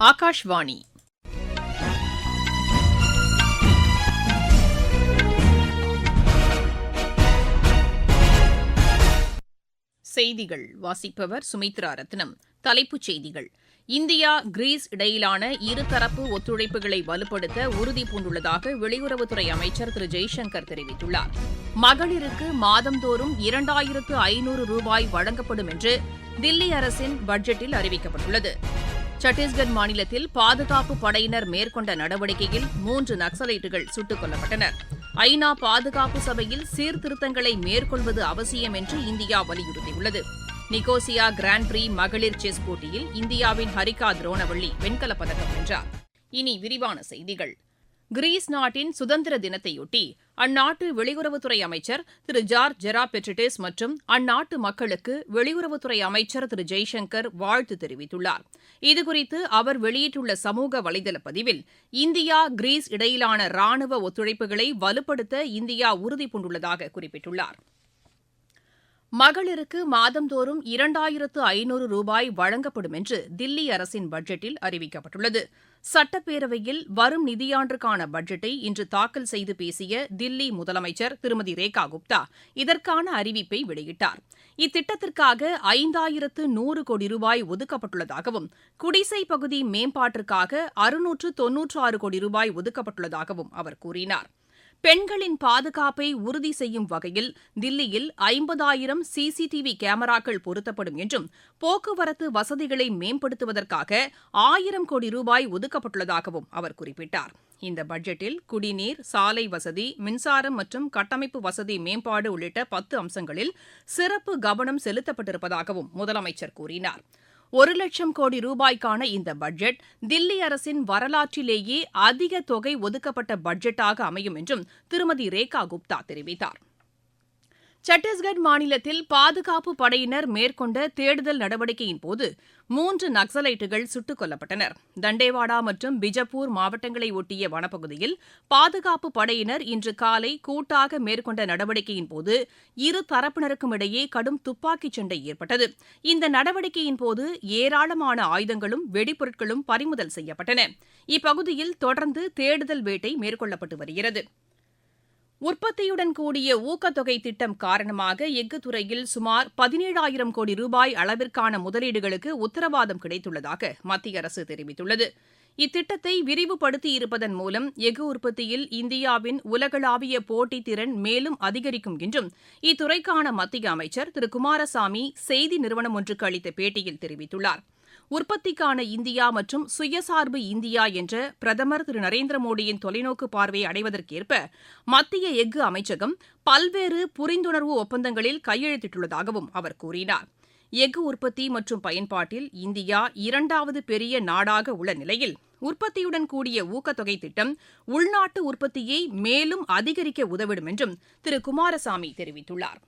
ஆகாஷ்வாணி செய்திகள். வாசிப்பவர் சுமித்ரா ரத்னம். தலைப்புச் செய்திகள். இந்தியா கிரீஸ் இடையிலான இருதரப்பு ஒத்துழைப்புகளை வலுப்படுத்த உறுதி பூண்டுள்ளதாக வெளியுறவுத்துறை அமைச்சர் திரு. ஜெய்சங்கர் தெரிவித்துள்ளார். மகளிருக்கு மாதந்தோறும் இரண்டாயிரத்து ஐநூறு ரூபாய் வழங்கப்படும் என்று தில்லி அரசின் பட்ஜெட்டில் அறிவிக்கப்பட்டுள்ளது. சத்தீஸ்கர் மாநிலத்தில் பாதுகாப்பு படையினர் மேற்கொண்ட நடவடிக்கையில் மூன்று நக்சலைட்டுகள் சுட்டுக் கொல்லப்பட்டனர். ஐநா பாதுகாப்பு சபையில் சீர்திருத்தங்களை மேற்கொள்வது அவசியம் என்று இந்தியா வலியுறுத்தியுள்ளது. நிகோசியா கிராண்ட் பிரீ மகளிர் செஸ் போட்டியில் இந்தியாவின் ஹரிகா துரோணவள்ளி வெண்கலப் பதக்கம் வென்றார். இனி விரிவான செய்திகள். கிரீஸ் நாட்டின் சுதந்திர தினத்தையொட்டி அந்நாட்டு வெளியுறவுத்துறை அமைச்சர் திரு ஜார்ஜ் ஜெராபெட்ரிடிஸ் மற்றும் அந்நாட்டு மக்களுக்கு வெளியுறவுத்துறை அமைச்சர் திரு ஜெய்சங்கர் வாழ்த்து தெரிவித்துள்ளார். இதுகுறித்து அவர் வெளியிட்டுள்ள சமூக வலைதள பதிவில் இந்தியா கிரீஸ் இடையிலான ராணுவ ஒத்துழைப்புகளை வலுப்படுத்த இந்தியா உறுதிபூண்டுள்ளதாக குறிப்பிட்டுள்ளார். மகளிருக்கு மாதந்தோறும் இரண்டாயிரத்து ஐநூறு ரூபாய் வழங்கப்படும் என்று தில்லி அரசின் பட்ஜெட்டில் அறிவிக்கப்பட்டுள்ளது. சட்டப்பேரவையில் வரும் நிதியாண்டுக்கான பட்ஜெட்டை இன்று தாக்கல் செய்து பேசிய தில்லி முதலமைச்சர் திருமதி ரேகா குப்தா இதற்கான அறிவிப்பை வெளியிட்டார். இத்திட்டத்திற்காக ஐந்தாயிரத்து நூறு கோடி ரூபாய் ஒதுக்கப்பட்டுள்ளதாகவும் குடிசை பகுதி மேம்பாட்டிற்காக அறுநூற்று தொன்னூற்று ஆறு கோடி ரூபாய் ஒதுக்கப்பட்டுள்ளதாகவும் அவர் கூறினார். பெண்களின் பாதுகாப்பை உறுதி செய்யும் வகையில் தில்லியில் ஐம்பதாயிரம் சிசிடிவி கேமராக்கள் பொருத்தப்படும் என்றும் போக்குவரத்து வசதிகளை மேம்படுத்துவதற்காக ஆயிரம் கோடி ரூபாய் ஒதுக்கப்பட்டுள்ளதாகவும் அவர் குறிப்பிட்டார். இந்த பட்ஜெட்டில் குடிநீர் சாலை வசதி மின்சாரம் மற்றும் கட்டமைப்பு வசதி மேம்பாடு உள்ளிட்ட பத்து அம்சங்களில் சிறப்பு கவனம் செலுத்தப்பட்டிருப்பதாகவும் முதலமைச்சர் கூறினார். ஒரு லட்சம் கோடி ரூபாய்க்கான இந்த பட்ஜெட் தில்லி அரசின் வரலாற்றிலேயே அதிக தொகை ஒதுக்கப்பட்ட பட்ஜெட்டாக அமையும் என்றும் திருமதி ரேகா குப்தா தெரிவித்தார். சத்தீஸ்கர் மாநிலத்தில் பாதுகாப்பு படையினர் மேற்கொண்ட தேடுதல் நடவடிக்கையின்போது மூன்று நக்சலைட்டுகள் சுட்டுக் கொல்லப்பட்டனர். தண்டேவாடா மற்றும் பிஜப்பூர் மாவட்டங்களை ஒட்டிய வனப்பகுதியில் பாதுகாப்பு படையினர் இன்று காலை கூட்டாக மேற்கொண்ட நடவடிக்கையின்போது இரு தரப்பினருக்கும் இடையே கடும் துப்பாக்கிச் சண்டை ஏற்பட்டது. இந்த நடவடிக்கையின்போது ஏராளமான ஆயுதங்களும் வெடிப்பொருட்களும் பறிமுதல் செய்யப்பட்டன. இப்பகுதியில் தொடர்ந்து தேடுதல் வேட்டை மேற்கொள்ளப்பட்டு வருகிறது. உற்பத்தியுடன் கூடிய ஊக்கத்தொகை திட்டம் காரணமாக எஃகு துறையில் சுமார் பதினேழாயிரம் கோடி ரூபாய் அளவிற்கான முதலீடுகளுக்கு உத்தரவாதம் கிடைத்துள்ளதாக மத்திய அரசு தெரிவித்துள்ளது. இத்திட்டத்தை விரிவுபடுத்தியிருப்பதன் மூலம் எஃகு உற்பத்தியில் இந்தியாவின் உலகளாவிய போட்டித் திறன் மேலும் அதிகரிக்கும் என்றும் இத்துறைக்கான மத்திய அமைச்சர் திரு. குமாரசாமி செய்தி நிறுவனம் ஒன்றுக்கு அளித்த பேட்டியில் தெரிவித்துள்ளார். உற்பத்திக்கான இந்தியா மற்றும் சுயசார்பு இந்தியா என்ற பிரதமர் திரு. நரேந்திர மோடியின் தொலைநோக்கு பார்வையை அடைவதற்கேற்ப மத்திய எஃகு அமைச்சகம் பல்வேறு புரிந்துணர்வு ஒப்பந்தங்களில் கையெழுத்திட்டுள்ளதாகவும் அவர் கூறினார். எஃகு உற்பத்தி மற்றும் பயன்பாட்டில் இந்தியா இரண்டாவது பெரிய நாடாக உள்ள நிலையில் உற்பத்தியுடன் கூடிய ஊக்கத்தொகை திட்டம் உள்நாட்டு உற்பத்தியை மேலும் அதிகரிக்க உதவிடும் என்றும் திரு. குமாரசாமி தெரிவித்துள்ளார்.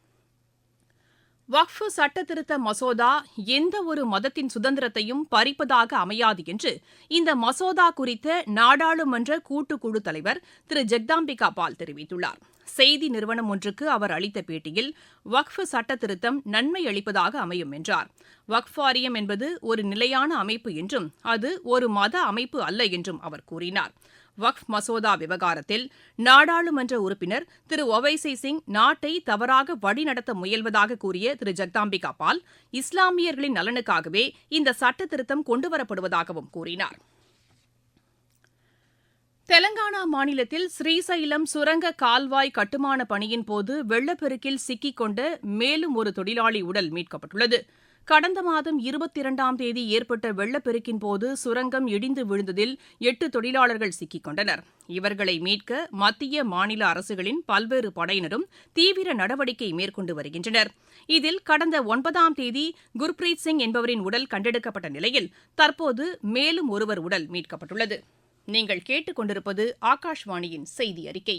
வக்ஃபு சட்டத்திருத்த மசோதா எந்த ஒரு மதத்தின் சுதந்திரத்தையும் பறிப்பதாக அமையாது என்று இந்த மசோதா குறித்த நாடாளுமன்ற கூட்டுக்குழு தலைவர் திரு. ஜெக்தாம்பிகா பால் தெரிவித்துள்ளார். செய்தி நிறுவனம் ஒன்றுக்கு அவர் அளித்த பேட்டியில் வக்ஃப் சட்டத்திருத்தம் நன்மை அளிப்பதாக அமையும் என்றார். வக்ஃப் வாரியம் என்பது ஒரு நிலையான அமைப்பு என்றும் அது ஒரு மத அமைப்பு அல்ல என்றும் அவர் கூறினார். வக்ஃப் மசோதா விவகாரத்தில் நாடாளுமன்ற உறுப்பினர் திரு ஒவைசி சிங் நாட்டை தவறாக வழிநடத்த முயல்வதாக கூறிய திரு ஜக்தாம்பிகா பால் இஸ்லாமியர்களின் நலனுக்காகவே இந்த சட்ட திருத்தம் கொண்டுவரப்படுவதாகவும் கூறினார். தெலங்கானா மாநிலத்தில் ஸ்ரீசைலம் சுரங்க கால்வாய் கட்டுமான பணியின் போது வெள்ளப்பெருக்கில் சிக்கிக் கொண்ட மேலும் ஒரு தொழிலாளி உடல் மீட்கப்பட்டுள்ளது. கடந்த மாதம் இருபத்தி இரண்டாம் தேதி ஏற்பட்ட வெள்ளப்பெருக்கின் போது சுரங்கம் இடிந்து விழுந்ததில் எட்டு தொழிலாளர்கள் சிக்கிக் கொண்டனர். இவர்களை மீட்க மத்திய மாநில அரசுகளின் பல்வேறு படையினரும் தீவிர நடவடிக்கை மேற்கொண்டு வருகின்றனர். இதில் கடந்த ஒன்பதாம் தேதி குர்பிரீத் சிங் என்பவரின் உடல் கண்டெடுக்கப்பட்ட நிலையில் தற்போது மேலும் ஒருவர் உடல் மீட்கப்பட்டுள்ளது. நீங்கள் கேட்டுக்கொண்டிருப்பது ஆகாஷ்வாணியின் செய்தி அறிக்கை.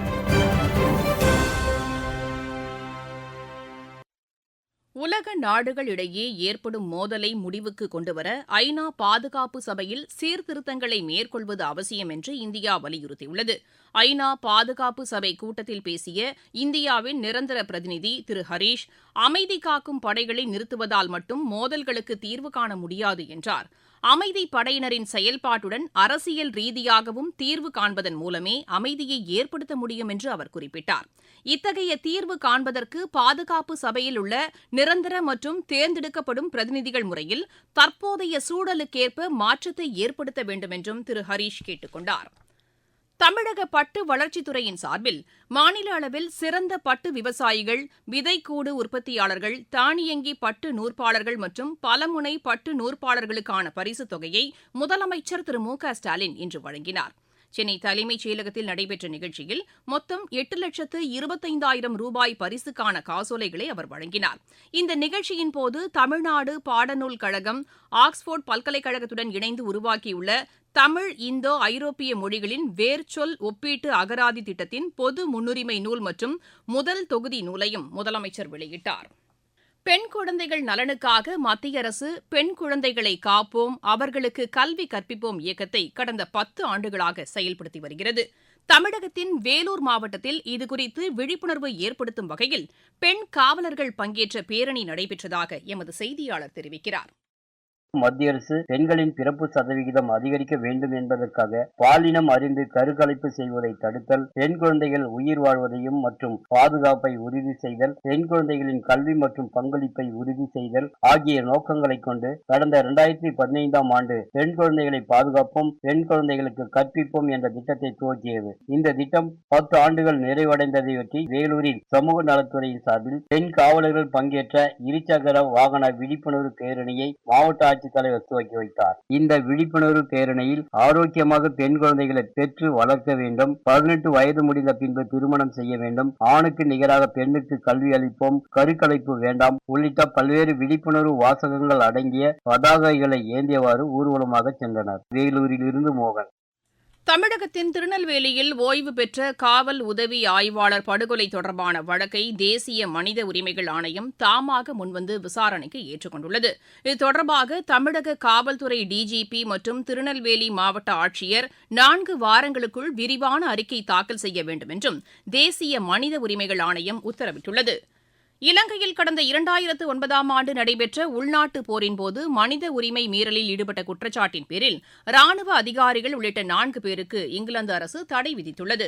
உலக நாடுகளிடையே ஏற்படும் மோதலை முடிவுக்கு கொண்டுவர ஐநா பாதுகாப்பு சபையில் சீர்திருத்தங்களை மேற்கொள்வது அவசியம் என்று இந்தியா வலியுறுத்தியுள்ளது. ஐநா பாதுகாப்பு சபை கூட்டத்தில் பேசிய இந்தியாவின் நிரந்தர பிரதிநிதி திரு ஹரீஷ் அமைதி காக்கும் படைகளை நிறுத்துவதால் மட்டும் மோதல்களுக்கு தீர்வு காண முடியாது என்றார். அமைதிப் படையினரின் செயல்பாட்டுடன் அரசியல் ரீதியாகவும் தீர்வு காண்பதன் மூலமே அமைதியை ஏற்படுத்த முடியும் என்று அவர் குறிப்பிட்டார். இத்தகைய தீர்வு காண்பதற்கு பாதுகாப்பு சபையில் உள்ள நிரந்தர மற்றும் தேர்ந்தெடுக்கப்படும் பிரதிநிதிகள் முறையில் தற்போதைய சூழலுக்கேற்ப மாற்றத்தை ஏற்படுத்த வேண்டும் என்றும் திரு ஹரீஷ் கேட்டுக் கொண்டாா் தமிழக பட்டு வளர்ச்சித்துறையின் சார்பில் மாநில அளவில் சிறந்த பட்டு விவசாயிகள் விதைக்கூடு உற்பத்தியாளர்கள் தானியங்கி பட்டு நூற்பாளர்கள் மற்றும் பலமுனை பட்டு நூற்பாளர்களுக்கான பரிசுத் தொகையை முதலமைச்சர் திரு மு க ஸ்டாலின் இன்று வழங்கினார். சென்னை தலைமைச் செயலகத்தில் நடைபெற்ற நிகழ்ச்சியில் மொத்தம் எட்டு லட்சத்து இருபத்தைந்தாயிரம் ரூபாய் பரிசுக்கான காசோலைகளை அவர் வழங்கினார். இந்த நிகழ்ச்சியின் போது தமிழ்நாடு பாடநூல் கழகம் ஆக்ஸ்போர்ட் பல்கலைக்கழகத்துடன் இணைந்து உருவாக்கியுள்ள தமிழ் இந்தோ ஐரோப்பிய மொழிகளின் வேர்ச்சொல் ஒப்பீட்டு அகராதி திட்டத்தின் பொது முன்னுரிமை நூல் மற்றும் முதல் தொகுதி நூலையும் முதலமைச்சர் வெளியிட்டார். பெண் குழந்தைகள் நலனுக்காக மத்திய அரசு பெண் குழந்தைகளை காப்போம் அவர்களுக்கு கல்வி கற்பிப்போம் இயக்கத்தை கடந்த பத்து ஆண்டுகளாக செயல்படுத்தி வருகிறது. தமிழகத்தின் வேலூர் மாவட்டத்தில் இதுகுறித்து விழிப்புணர்வு ஏற்படுத்தும் வகையில் பெண் காவலர்கள் பங்கேற்ற பேரணி நடைபெற்றதாக எமது செய்தியாளர் தெரிவிக்கிறார். மத்திய அரசு பெண்களின் பிறப்பு சதவிகிதம் அதிகரிக்க வேண்டும் என்பதற்காக பாலினம் அறிந்து கருக்கலைப்பு செய்வதை தடுத்தல் பெண் குழந்தைகள் உயிர் வாழ்வதையும் மற்றும் பாதுகாப்பை உறுதி செய்தல் பெண் குழந்தைகளின் கல்வி மற்றும் பங்களிப்பை உறுதி செய்தல் ஆகிய நோக்கங்களை கொண்டு கடந்த இரண்டாயிரத்தி பதினைந்தாம் ஆண்டு பெண் குழந்தைகளை பாதுகாப்போம் பெண் குழந்தைகளுக்கு கற்பிப்போம் என்ற திட்டத்தை துவக்கியது. இந்த திட்டம் பத்து ஆண்டுகள் நிறைவடைந்ததையொட்டி வேலூரில் சமூக நலத்துறையின் சார்பில் பெண் காவலர்கள் பங்கேற்ற இருசக்கர வாகன விழிப்புணர்வு பேரணியை மாவட்ட ஆட்சித்தலைவர் துவக்கி வைத்தார். இந்த விழிப்புணர்வு பேரணியில் ஆரோக்கியமாக பெண் குழந்தைகளை பெற்று வளர்க்க வேண்டும். பதினெட்டு வயது முடிந்த பின்பு திருமணம் செய்ய வேண்டும். ஆணுக்கு நிகராக பெண்ணுக்கு கல்வி அளிப்போம். கருக்கலைப்பு வேண்டாம். உள்ளிட்ட பல்வேறு விழிப்புணர்வு வாசகங்கள் அடங்கிய பதாகைகளை ஏந்தியவாறு ஊர்வலமாக சென்றனர். வேலூரில் இருந்து மோகன். தமிழகத்தின் திருநெல்வேலியில் ஓய்வு பெற்ற காவல் உதவி ஆய்வாளர் படுகொலை தொடர்பான வழக்கை தேசிய மனித உரிமைகள் ஆணையம் தாமாக முன்வந்து விசாரணைக்கு ஏற்றுக்கொண்டுள்ளது. இது தொடர்பாக தமிழக காவல்துறை டிஜிபி மற்றும் திருநெல்வேலி மாவட்ட ஆட்சியர் நான்கு வாரங்களுக்குள் விரிவான அறிக்கை தாக்கல் செய்ய வேண்டும் என்றும் தேசிய மனித உரிமைகள் ஆணையம் உத்தரவிட்டுள்ளது. இலங்கையில் கடந்த இரண்டாயிரத்து ஒன்பதாம் ஆண்டு நடைபெற்ற உள்நாட்டு போரின்போது மனித உரிமை மீறலில் ஈடுபட்ட குற்றச்சாட்டின் பேரில் ராணுவ அதிகாரிகள் உள்ளிட்ட நான்கு பேருக்கு இங்கிலாந்து அரசு தடை விதித்துள்ளது.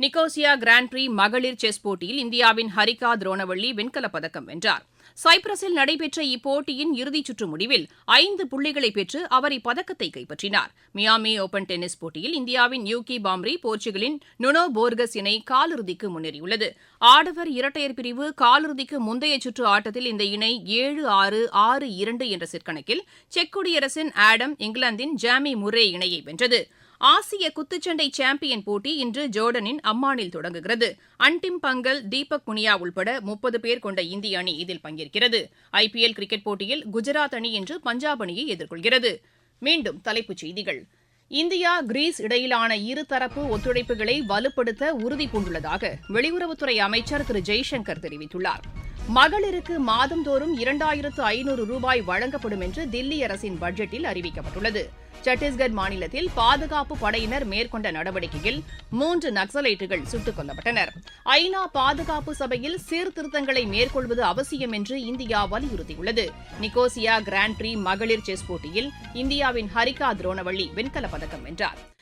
நிக்கோசியா கிராண்ட் பிரீ மகளிர் செஸ் போட்டியில் இந்தியாவின் ஹரிகா துரோணவள்ளி வெண்கலப் பதக்கம் வென்றார். சைப்ரஸில் நடைபெற்ற இப்போட்டியின் இறுதிச் சுற்று முடிவில் ஐந்து புள்ளிகளை பெற்று அவர் இப்பதக்கத்தை கைப்பற்றினார். மியாமி ஓபன் டென்னிஸ் போட்டியில் இந்தியாவின் யூகி பாம்ரி போர்ச்சுகலின் நுனோ போர்கஸ் இணை காலிறுதிக்கு முன்னேறியுள்ளது. ஆடவர் இரட்டையர் பிரிவு காலிறுதிக்கு முந்தைய சுற்று ஆட்டத்தில் இந்த இணை ஏழு ஆறு ஆறு இரண்டு என்ற செட் கணக்கில் செக் குடியரசின் ஆடம் இங்கிலாந்தின் ஜாமி முரே இணையை வென்றது. ஆசிய குத்துச்சண்டை சாம்பியன் போட்டி இன்று ஜோர்டனின் அம்மானில் தொடங்குகிறது. அன்டிம் பங்கல் தீபக் புனியா உள்பட முப்பது பேர் கொண்ட இந்திய அணி இதில் பங்கேற்கிறது. ஐபிஎல் கிரிக்கெட் போட்டியில் குஜராத் அணி இன்று பஞ்சாப் அணியை எதிர்கொள்கிறது. மீண்டும் தலைப்புச் செய்திகள். இந்தியா கிரீஸ் இடையிலான இருதரப்பு ஒத்துழைப்புகளை வலுப்படுத்த உறுதி பூண்டுள்ளதாக வெளியுறவுத்துறை அமைச்சர் திரு ஜெய்சங்கர் தெரிவித்துள்ளார். மகளிருக்கு மாதந்தோறும் இரண்டாயிரத்து ஐநூறு ரூபாய் வழங்கப்படும் என்று தில்லி அரசின் பட்ஜெட்டில் அறிவிக்கப்பட்டுள்ளது. சத்தீஸ்கர் மாநிலத்தில் பாதுகாப்பு படையினர் மேற்கொண்ட நடவடிக்கையில் மூன்று நக்சலைட்டுகள் சுட்டுக் கொல்லப்பட்டனர். ஐநா பாதுகாப்பு சபையில் சீர்திருத்தங்களை மேற்கொள்வது அவசியம் என்று இந்தியா வலியுறுத்தியுள்ளது. நிக்கோசியா கிராண்ட் பிரீ மகளிர் செஸ் போட்டியில் இந்தியாவின் ஹரிகா துரோணவள்ளி வெண்கலப் பதக்கம் வென்றார்.